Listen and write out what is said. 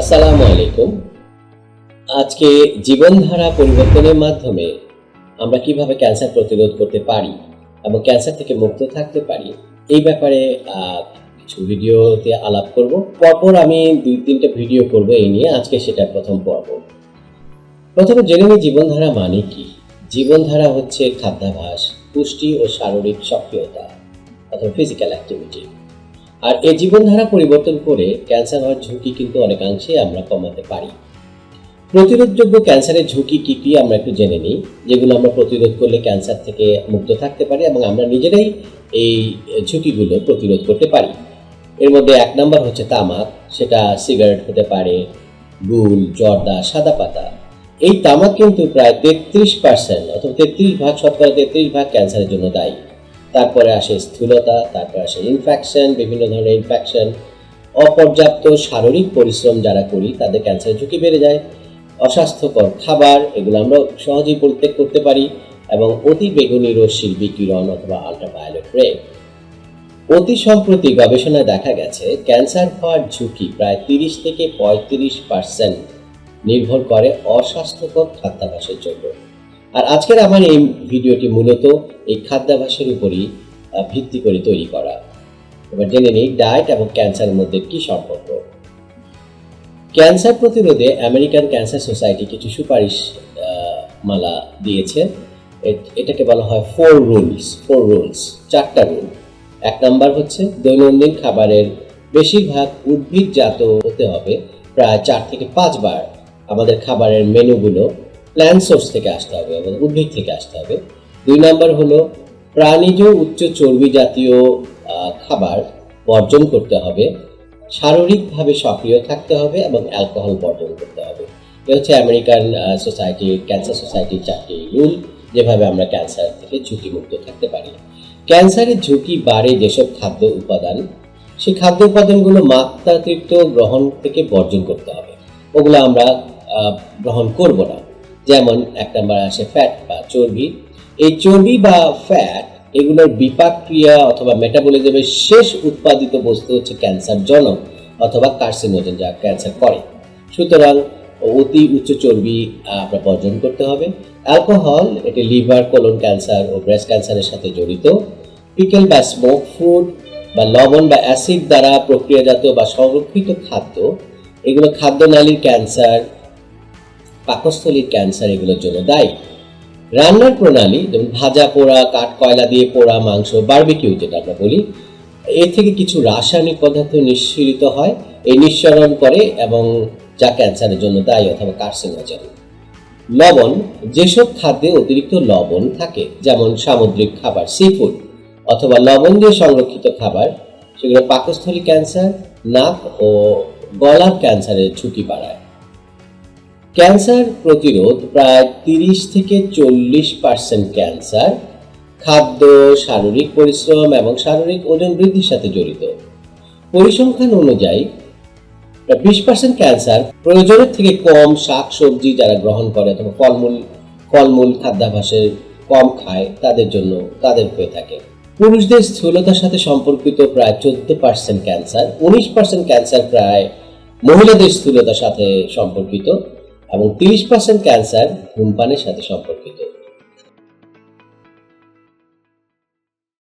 আসসালামু আলাইকুম। আজকে জীবনধারা পরিবর্তনের মাধ্যমে আমরা কীভাবে ক্যান্সার প্রতিরোধ করতে পারি এবং ক্যান্সার থেকে মুক্ত থাকতে পারি, এই ব্যাপারে কিছু ভিডিওতে আলাপ করব। পরপর আমি দুই, তিনটে ভিডিও করব এই নিয়ে। আজকে সেটা প্রথম পর্ব। প্রথমে জেনে নিই জীবনধারা মানে কি। জীবনধারা হচ্ছে খাদ্যাভাস, পুষ্টি ও শারীরিক সক্রিয়তা অথবা ফিজিক্যাল অ্যাক্টিভিটি আর এই জীবনধারা পরিবর্তন করে ক্যান্সার হওয়ার ঝুঁকি কিন্তু অনেকাংশে আমরা কমাতে পারি। প্রতিরোধযোগ্য ক্যান্সারের ঝুঁকি কি কি আমরা একটু জেনে নিই, যেগুলো আমরা প্রতিরোধ করলে ক্যান্সার থেকে মুক্ত থাকতে পারি এবং আমরা নিজেরাই এই ঝুঁকিগুলো প্রতিরোধ করতে পারি। এর মধ্যে এক নম্বর হচ্ছে তামাক, সেটা সিগারেট হতে পারে গুল জর্দা, সাদা পাতা। এই তামাক কিন্তু প্রায় তেত্রিশ পার্সেন্ট অথবা তেত্রিশ ভাগ শতকরা তেত্রিশ ভাগ ক্যান্সারের জন্য দায়ী। তারপরে আসে স্থূলতা, তারপরে আসে ইনফেকশন বিভিন্ন ধরনের ইনফেকশন অপর্যাপ্ত শারীরিক পরিশ্রম যারা করি, তাদের ক্যান্সারের ঝুঁকি বেড়ে যায়। অস্বাস্থ্যকর খাবার, এগুলো আমরা সহজেই পরিত্যাগ করতে পারি এবং অতি বেগুনি রশ্মির বিকিরণ অথবা আল্ট্রাভায়োলেট রে অতি সম্প্রতি গবেষণায় দেখা গেছে ক্যান্সার হওয়ার ঝুঁকি প্রায় তিরিশ থেকে পঁয়ত্রিশ পার্সেন্ট নির্ভর করে অস্বাস্থ্যকর খাদ্যাভ্যাসের জন্য। আর আজকের আমার এই ভিডিওটি মূলত এই খাদ্যাভ্যাসের উপরই ভিত্তি করে তৈরি করা। এবার জেনে নিই ডায়েট এবং ক্যান্সারের মধ্যে কি সম্পর্ক। ক্যান্সার প্রতিরোধে আমেরিকান ক্যান্সার সোসাইটি কিছু সুপারিশ মালা দিয়েছে। এটাকে বলা হয় ফোর রুলস ফোর রুলস, চারটা রুল। এক নম্বর হচ্ছে দৈনন্দিন খাবারের বেশিরভাগ উদ্ভিদজাত হতে হবে। প্রায় চার থেকে পাঁচবার আমাদের খাবারের মেনুগুলো প্ল্যান্ট সোর্স থেকে আসতে হবে, এবং উদ্ভিদ থেকে আসতে হবে। দুই নাম্বার হলো, প্রাণীজ উচ্চ চর্বি জাতীয় খাবার বর্জন করতে হবে, শারীরিকভাবে সক্রিয় থাকতে হবে, এবং অ্যালকোহল বর্জন করতে হবে। এ হচ্ছে আমেরিকান সোসাইটি, ক্যান্সার সোসাইটির চারটি রুল, যেভাবে আমরা ক্যান্সার থেকে ঝুঁকিমুক্ত থাকতে পারি। ক্যান্সারের ঝুঁকি বাড়ে যেসব খাদ্য উপাদান, সেই খাদ্য উপাদানগুলো মাত্রাতিরিক্ত গ্রহণ থেকে বর্জন করতে হবে। ওগুলো আমরা গ্রহণ করব না। যেমন এক নম্বর আসে ফ্যাট বা চর্বি। এই চর্বি বা ফ্যাট এগুলোর বিপাক ক্রিয়া অথবা মেটাবলিজমের শেষ উৎপাদিত বস্তু হচ্ছে ক্যান্সার জনক অথবা কার্সিনোজেন যা ক্যান্সার করে। সুতরাং অতি উচ্চ চর্বি আমরা বর্জন করতে হবে। অ্যালকোহল এটি লিভার কোলন ক্যান্সার ও ব্রেস্ট ক্যান্সারের সাথে জড়িত। পিকেল বা স্মোক ফুড বা লবণ বা অ্যাসিড দ্বারা প্রক্রিয়াজাত বা সংরক্ষিত খাদ্য, এগুলো খাদ্যনালীর ক্যান্সার পাকস্থলীর ক্যান্সার এগুলোর জন্য দায়ী। রান্নার প্রণালী, যেমন ভাজা পোড়া কাঠ কয়লা দিয়ে পোড়া মাংস বারবিকিউ যেটা আমরা বলি এ থেকে কিছু রাসায়নিক পদার্থ নিঃসৃত হয়, এই নিঃসরণ করে এবং যা ক্যান্সারের জন্য দায়ী অথবা কার্সিনোজেন লবণ, যেসব খাদ্যে অতিরিক্ত লবণ থাকে, যেমন সামুদ্রিক খাবার সি ফুড অথবা লবণ দিয়ে সংরক্ষিত খাবার, সেগুলো পাকস্থলী ক্যান্সার নাক ও গলার ক্যান্সারের ঝুঁকি বাড়ায়। ক্যান্সার প্রতিরোধ প্রায় তিরিশ থেকে চল্লিশ পার্সেন্ট ক্যান্সার, খাদ্য, শারীরিক পরিশ্রম এবং শারীরিক ওজন বৃদ্ধির সাথে জড়িত। পরিসংখ্যান অনুযায়ী বিশ পার্সেন্ট ক্যান্সার প্রয়োজনের থেকে কম শাক সবজি যারা গ্রহণ করে অথবা ফলমূল ফলমূল খাদ্যাভ্যাসের কম খায়, তাদের জন্য তাদের হয়ে থাকে। পুরুষদের স্থূলতার সাথে সম্পর্কিত প্রায় চোদ্দ পার্সেন্ট ক্যান্সার, উনিশ পার্সেন্ট ক্যান্সার প্রায় মহিলাদের স্থূলতার সাথে সম্পর্কিত। এবং তিরিশ পার্সেন্ট ক্যান্সার ধূমপানের সাথে সম্পর্কিত।